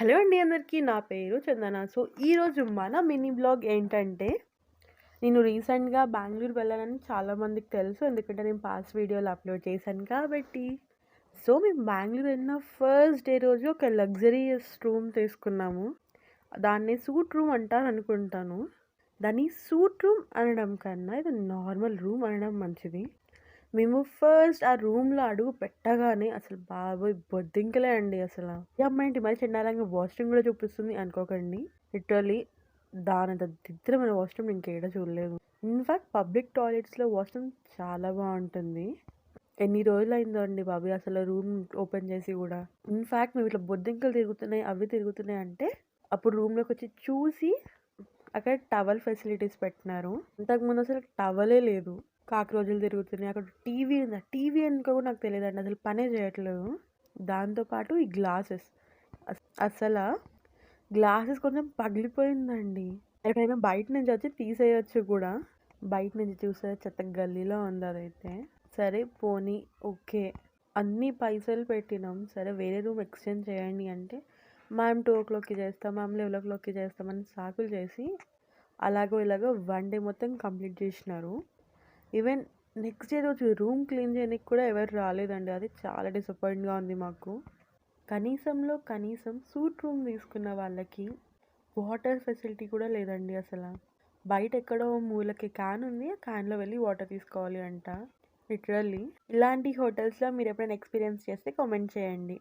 Hello అండి అందరికీ నా పేరు చందన. సో ఈరోజు మన మినీ బ్లాగ్ ఏంటంటే నేను రీసెంట్గా బెంగళూరు వెళ్ళానని చాలామందికి తెలుసు. ఎందుకంటే నేను పాస్ట్ వీడియోలు అప్లోడ్ చేశాను కాబట్టి. సో మేము బెంగళూరు వెళ్ళిన ఫస్ట్ డే రోజు ఒక లగ్జరీయస్ రూమ్ తీసుకున్నాము. దాన్ని సూట్ రూమ్ అంటారు అనుకుంటాను. దాన్ని సూట్ రూమ్ అనడం కన్నా ఇది నార్మల్ రూమ్ అనడం మంచిది. మేము ఫస్ట్ ఆ రూమ్లో అడుగు పెట్టగానే అసలు బాబోయ్ బొద్దింకలే అండి అసలు. ఈ అమ్మాయి మరి చెండాలంగా వాష్రూమ్ కూడా చూపిస్తుంది అనుకోకండి. లిటరలీ దానంత దిద్రమైన వాష్రూమ్ ఇంకేడ చూడలేదు. ఇన్ఫాక్ట్ పబ్లిక్ టాయిలెట్స్లో వాష్రూమ్ చాలా బాగుంటుంది. ఎన్ని రోజులు అయిందో అండి బాబీ అసలు రూమ్ ఓపెన్ చేసి కూడా. ఇన్ఫాక్ట్ మేము ఇట్లా బొద్దింకలు తిరుగుతున్నాయి అవి తిరుగుతున్నాయి అంటే అప్పుడు రూమ్లోకి వచ్చి చూసి అక్కడ టవల్ ఫెసిలిటీస్ పెట్టినారు. ఇంతకుముందు అసలు టవలే లేదు. కాక్రోజులు తిరుగుతున్నాయి. అక్కడ టీవీ ఉంది? టీవీ అనుకో కూడా నాకు తెలియదండి. అసలు పనే చేయట్లేదు. దాంతోపాటు ఈ గ్లాసెస్. అసలు గ్లాసెస్ కొంచెం పగిలిపోయిందండి. ఎక్కడైనా బయట నుంచి వచ్చి తీసేయచ్చు కూడా. బయట నుంచి చూసే చెత్త గల్లీలో ఉంది అదైతే. సరే పోనీ ఓకే. అన్ని పైసలు పెట్టినాం. సరే వేరే రూమ్ ఎక్స్చేంజ్ చేయండి అంటే మ్యామ్ టూ ఓ క్లాక్కి చేస్తాం మ్యామ్ లెవెన్ ఓ క్లాక్కి చేస్తామని సాకులు చేసి అలాగో ఇలాగో వన్ డే మొత్తం కంప్లీట్ చేసినారు. ఈవెన్ నెక్స్ట్ డే రోజు రూమ్ క్లీన్ చేయడానికి కూడా ఎవరు రాలేదండి. అది చాలా డిసప్పాయింట్గా ఉంది మాకు. కనీసంలో కనీసం సూట్ రూమ్ తీసుకున్న వాళ్ళకి వాటర్ ఫెసిలిటీ కూడా లేదండి అసలు. బయట ఎక్కడో మూలకి క్యాన్ ఉంది. ఆ క్యాన్లో వెళ్ళి వాటర్ తీసుకోవాలి అంట. లిటరల్లీ. ఇలాంటి హోటల్స్లో మీరు ఎప్పుడైనా ఎక్స్పీరియన్స్ చేస్తే కామెంట్ చేయండి.